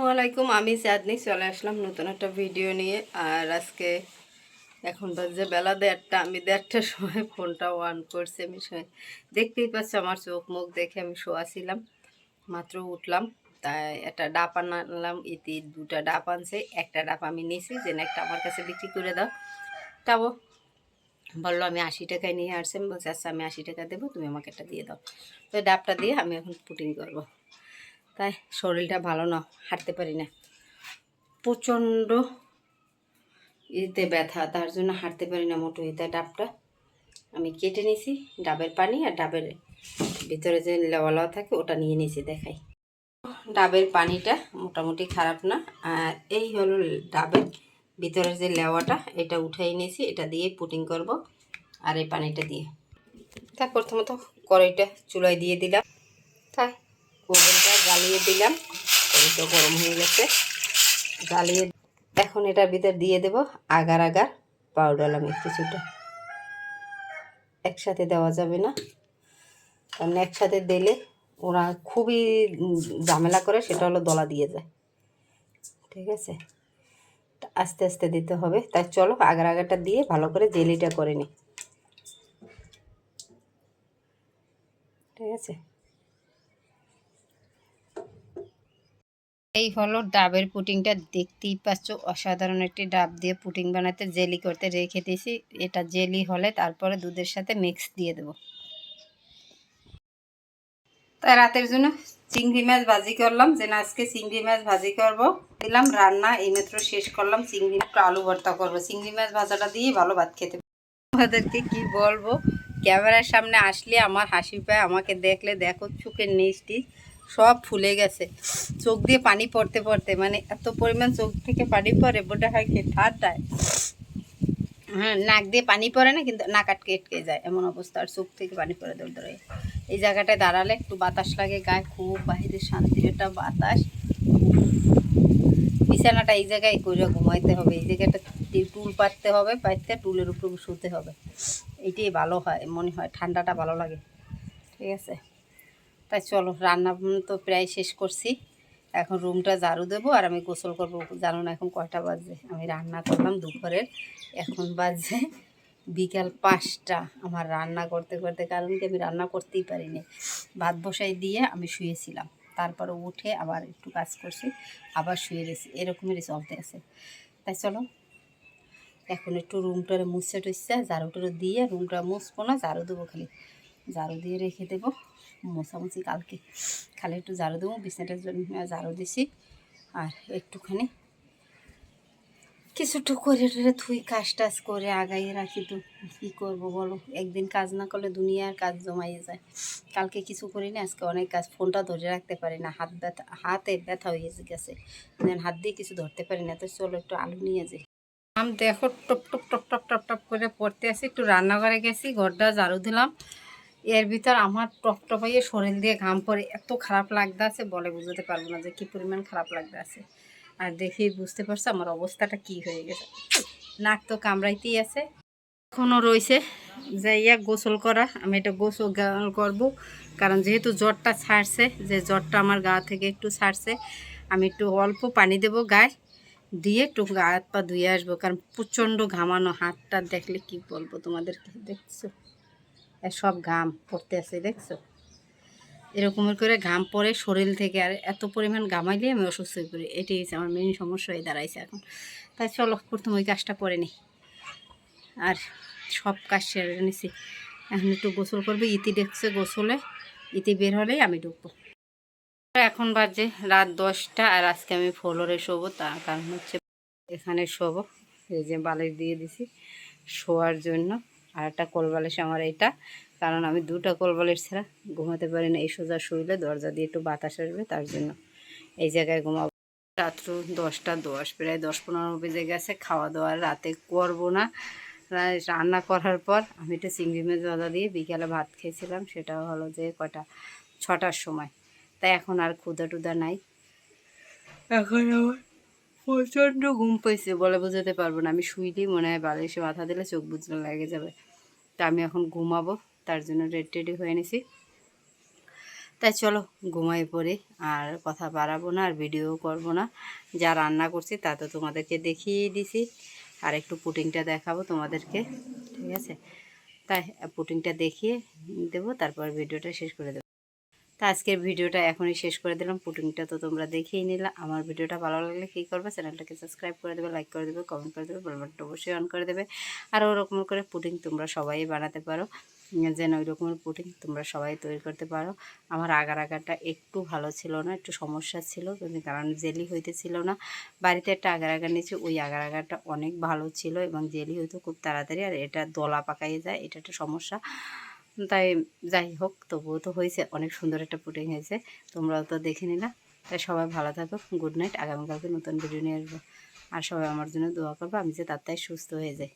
আসসালামু আলাইকুম, আমি চাঁদনি চলে আসলাম নতুন একটা ভিডিও নিয়ে। আর আজকে এখন বাজে বেলা দেড়টা, আমি দেড়টার সময় ফোনটা অন করছি, আমি দেখতেই পাচ্ছি আমার চোখ মুখ দেখে আমি শোয়াছিলাম মাত্র উঠলাম। তাই একটা ডাব আনলাম, ইতি দুটা ডাব আনছে, একটা ডাব আমি নিয়েছি, যে না একটা আমার কাছে বিক্রি করে দাও। তাও বলল, আমি আশি টাকায় নিয়ে আসছি। আমি বলছি আচ্ছা আমি আশি টাকা দেবো, তুমি আমাকে একটা দিয়ে দাও। তো ডাবটা দিয়ে আমি এখন পুটিং করব। তাই শরীরটা ভালো না, হাঁটতে পারি না। প্রচণ্ড ইতে ব্যথা, তার জন্য হাঁটতে পারি না মোটো ইতে ডাবটা। আমি কেটে নিয়েছি ডাবের পানি আর ডাবের ভিতরে যে লেওয়া লেওয়া থাকে ওটা নিয়ে নিয়েছি দেখাই। ডাবের পানিটা মোটামুটি খারাপ না, আর এই হলো ডাবের ভিতরের যে লেওয়াটা, এটা উঠাই নিয়েছি এটা দিয়ে পুটিং করব আর এই পানিটা দিয়ে। তা প্রথমত কড়াইটা চুলায় দিয়ে দিলাম। তাই ওভেনটা জ্বালিয়ে দিলাম। তো গরম হয়ে গেছে। জ্বালিয়ে এখন এটার ভিতর দিয়ে দেব আগার আগার পাউডার আমি কিছুটা। একসাথে দেওয়া যাবে না। কারণ একসাথে দিলে ওরা খুবই ঝামেলা করে, সেটা হলো দলা দিয়ে যায়। ঠিক আছে? আস্তে আস্তে দিতে হবে। তাই চলো আগার আগারটা দিয়ে ভালো করে জেলিটা করে নিই। ঠিক আছে? এই হলো ডাবের পুটিংটা দেখতেই পাচ্ছ, অসাধারণ একটি ডাব দিয়ে পুটিং বানাতে, জেলি করতে রেখে দিয়েছি। এটা জেলি হলে তারপরে দুধের সাথে মিক্স দিয়ে দেব। তাই রাতের জন্য চিংড়ি মাছ ভাজি করলাম। যে না আজকে চিংড়ি মাছ ভাজি করব। দিলাম রান্না এইমাত্র শেষ করলাম। চিংড়ি একটু আলু ভর্তা করব। চিংড়ি মাছ ভাজাটা দিয়ে ভালো ভাত খেতে আমাদেরকে কি বলব? ক্যামেরার সামনে আসলে আমার হাসি পায়। আমাকে দেখলে দেখো, চোখের নিচটি সব ফুলে গেছে। চোখ দিয়ে পানি পড়তে পড়তে মানে এত পরিমাণ চোখ থেকে পানি পড়ে বোটা হয় কি ঠান্ডায়। হ্যাঁ নাক দিয়ে পানি পড়ে না, কিন্তু নাক আটকে আটকে যায়, এমন অবস্থা। আর চোখ থেকে পানি পড়ে দৌড় দৌড়ে। এই জায়গাটায় দাঁড়ালে একটু বাতাস লাগে গায়ে, খুব বাহিরে শান্তির একটা বাতাস। বিছানাটা এই জায়গায় করে ঘুমাইতে হবে, এই জায়গাটা টুল পাততে হবে পাততে টুলের উপর শুতে হবে। এইটাই ভালো হয়, মনে হয়, ঠান্ডাটা ভালো লাগে। ঠিক আছে? তাই চলো, রান্না তো প্রায় শেষ করছি। এখন রুমটা ঝাড়ু দেবো আর আমি গোসল করব। জানো না, এখন কয়টা বাজে? আমি রান্না করলাম দুপুরের। এখন বাজে বিকাল পাঁচটা আমার রান্না করতে করতে, কারণ কি আমি রান্না করতেই পারিনি। ভাত বসাই দিয়ে আমি শুয়েছিলাম। তারপরে উঠে আবার একটু কাজ করছি, আবার শুয়ে গেছি এরকমেরই চলতে আছে। তাই চলো, এখন একটু রুমটারে মুছে টুচ্ছে ঝাড়ু দিয়ে রুমটা মুছবো না, ঝাড়ু দেবো খালি। ঝাড়ু দিয়ে রেখে দেবো। মোছামুছি কালকে। খালি একটু ঝাড়ু দেবো, বিছানাটার জন্য ঝাড়ু দিছি। আর একটুখানি কিছুটু করে টরে থুই কাজ টাজ করে আগাইয়ে রাখি তো। কী করব বলো? একদিন কাজ না করলে দুনিয়ার কাজ জমাইয়ে যায়। কালকে কিছু করি না আজকে অনেক কাজ। ফোনটা ধরে রাখতে পারি না। হাত ব্যথা, হাতে ব্যথা হয়ে গেছে। যেন হাত দিয়ে কিছু ধরতে পারি না। তো চলো একটু আলু নিয়ে যাই। আম দেখো, top top top top top top করে পড়তে আসি। একটু রান্নাঘরে গেছি, ঘরটা ঝাড়ু দিলাম। এর ভিতর আমার টপ টপ হয়ে শরীর দিয়ে ঘাম পরে এত খারাপ লাগতে আছে বলে বুঝতে পারব না যে কী পরিমাণ খারাপ লাগতে আছে আর দেখি, বুঝতে পারছ আমার অবস্থাটা কি হয়ে গেছে। নাক তো কামড়াইতেই আছে। এখনও রয়েছে যে যাইয়া গোসল করা, আমি এটা গোসল করব। কারণ যেহেতু জ্বরটা ছাড়ছে, যে জ্বরটা আমার গা থেকে একটু ছাড়ছে, আমি একটু অল্প পানি দেব গায়ে, দিয়ে একটু গা হাত পা ধুয়ে আসব। কারণ প্রচণ্ড ঘামানো হাতটা, দেখলে কি বলব তোমাদেরকে, দেখছ? সব ঘাম পড়তে আছে, দেখছ? এরকম করে ঘাম পড়ে শরীর থেকে আর এত পরিমাণ ঘামাইলে আমি অসুস্থ হয়ে পড়ি। এটাই হচ্ছে আমার মেন সমস্যা হয়ে দাঁড়াইছে এখন। তাই চলো, প্রথম ওই কাজটা করে নিই। আর সব কাজ সেরে নিছি। এখন একটু গোসল করবে, ইতি দেখছে গোসলে। ইতি বের হলেই আমি ঢুকবো। এখন বাজে রাত দশটা আর আজকে আমি ফ্লোরে শোবো, তার কারণ হচ্ছে এখানে শোবো। এই যে বালিশ দিয়ে দিছি শোয়ার জন্য। আর একটা কোলবালিশ আমার এটা কারণ আমি দুটো কোলবালিশ ছাড়া ঘুমাতে পারি না, এই সোজা শুইলে দরজা দিয়ে একটু বাতাস আসবে তার জন্য। এই জায়গায় ঘুমাবো। রাত্র দশটা দশ, প্রায় দশ পনেরো বেজে গেছে, খাওয়া দাওয়া রাতে করব না। রান্না করার পর আমি একটু চিংড়ি মাছ ভাজা দিয়ে বিকালে ভাত খেয়েছিলাম, সেটা হলো যে কটা ছটার সময়। তাই এখন আর ক্ষুদা টুদা নাই। এখন আমার প্রচণ্ড ঘুম পেয়েছে বলে বোঝাতে পারব না। আমি শুইলেই মনে হয় বালিশে মাথা দিলে চোখ বুঝলে লেগে যাবে। তা আমি এখন ঘুমাবো, তার জন্য রেড টেডি হয়ে নিছি। তাই চলো ঘুমাই পড়ি, আর কথা বাড়াবো না, আর ভিডিও করব না। যা রান্না করছি তা তো তোমাদেরকে দেখিয়ে দিছি। আর একটু পুটিংটা দেখাবো তোমাদেরকে, ঠিক আছে? তাই, পুটিংটা দেখিয়ে দেবো, তারপর ভিডিওটা শেষ করে দেবো। তা আজকের ভিডিওটা এখনই শেষ করে দিলাম। পুটিংটা তো তোমরা দেখেই নিলা। আমার ভিডিওটা ভালো লাগলে কী করবে? চ্যানেলটাকে সাবস্ক্রাইব করে দেবে, লাইক করে দেবে কমেন্ট করে দেবে বেলবাটটা অবশ্যই অন করে দেবে। আর ওরকম করে পুটিং তোমরা সবাই বানাতে পারো। যেন ওই রকমের পুটিং তোমরা সবাই তৈরি করতে পারো। আমার আগার আগারটা একটু ভালো ছিল না, একটু সমস্যা ছিল কারণ জেলি হইতে ছিল না। বাড়িতে একটা আগার আগার নিয়েছি, ওই আগার আগারটা অনেক ভালো ছিল এবং জেলি হইতো খুব তাড়াতাড়ি। আর এটা দলা পাকাইয়ে যায়, এটা একটা সমস্যা। তাই যাই হোক, তবুও তো হয়েছে, অনেক সুন্দর একটা পুটিং হয়েছে। তোমরাও তো দেখে নিলা। তাই সবাই ভালো থাকো, গুড নাইট, আগামীকালকে নতুন ভিডিও নিয়ে আসব। আর সবাই আমার জন্য দোয়া করব, আমি যে তার সুস্থ হয়ে যাই।